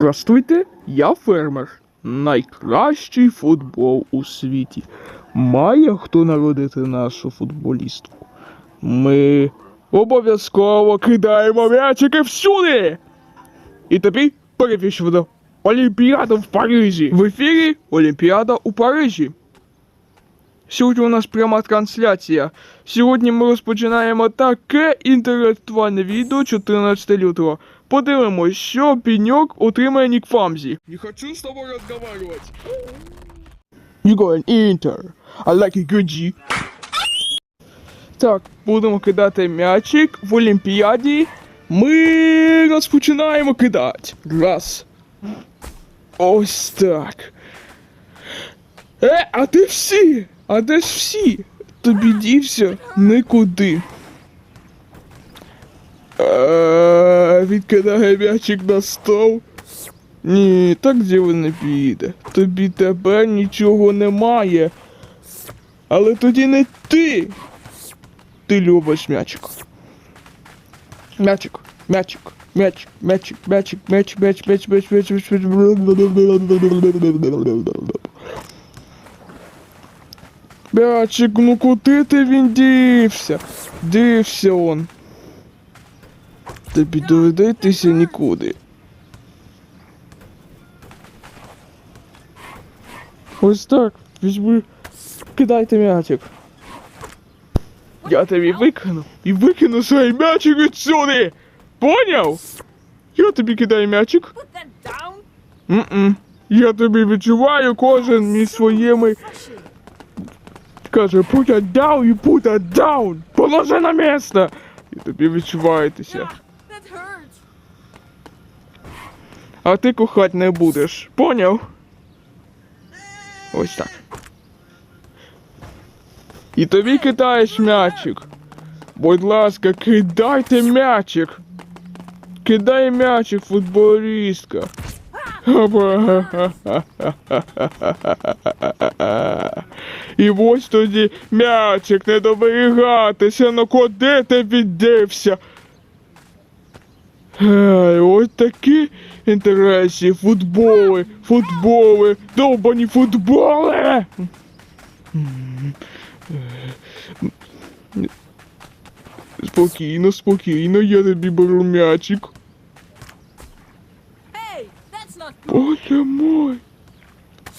Здравствуйте, я фермер. Найкращий футбол у світі. Має хто народити нашу футболістку? Ми обов'язково кидаємо м'ячики всюди. І тобі перепишемо Олімпіада в Парижі. В ефірі Олімпіада у Парижі. Сьогодні у нас пряма трансляція. Сьогодні ми розпочинаємо таке інтелектуальне відео 14 лютого. Подивимось, що пеньок отримає Нік Фамзі. Не хочу з тобою розговаривати. You go and enter. I like a good G. Так, будемо кидати м'ячик в Олімпіаді. Ми розпочинаємо кидати. Раз. Ось так. Е, а де всі? А де ж всі? Тобі дівся нікуди. Е, Відкидає м'ячик на стол. Ні, так діло не піде. Тобі тепер нічого немає. Але тоді не ти. Ти любиш м'ячик. М'ячик, м'ячик, м'ячик, м'ячик, м'ячик, м'яч, м'яч, м'яч, м'яч, м'яч, м'яч, м'яч. М'ячик, ну куди ти він дівся? Дився он. Тобі доведетеся нікуди. Ось так, візьми, кидайте м'ячик. Я тобі викину і викину свій м'ячик відсюди! Поняв? Я тобі кидаю м'ячик. М-м. Я тобі відчуваю кожен між своїми. Каже, put it down і put it down. Положи на місце. І тобі відчуваєтеся. А ти кохать не будеш. Поняв? Ось так. І тобі кидаєш м'ячик. Будь ласка, кидайте м'ячик. Кидай м'ячик, футболістка. І ось тоді м'ячик не доберігатися, ну куди ти віддився? Ось такі інтересі, футболи, футболи, довбані футболи. Спокійно, спокійно, я тобі беру м'ячик. Боже мой.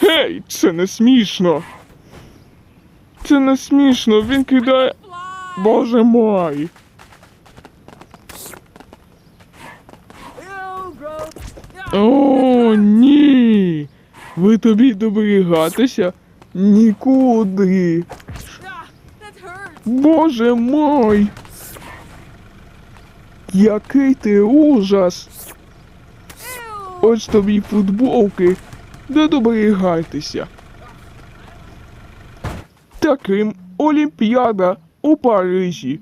Гей, це не смішно. Це не смішно, він кидає. Боже мой. О, ні. Ви тобі доберігатися нікуди. Боже мой! Який ти ужас! Ось тобі футболки. Не доберігайтеся. Таким Олімпіада у Парижі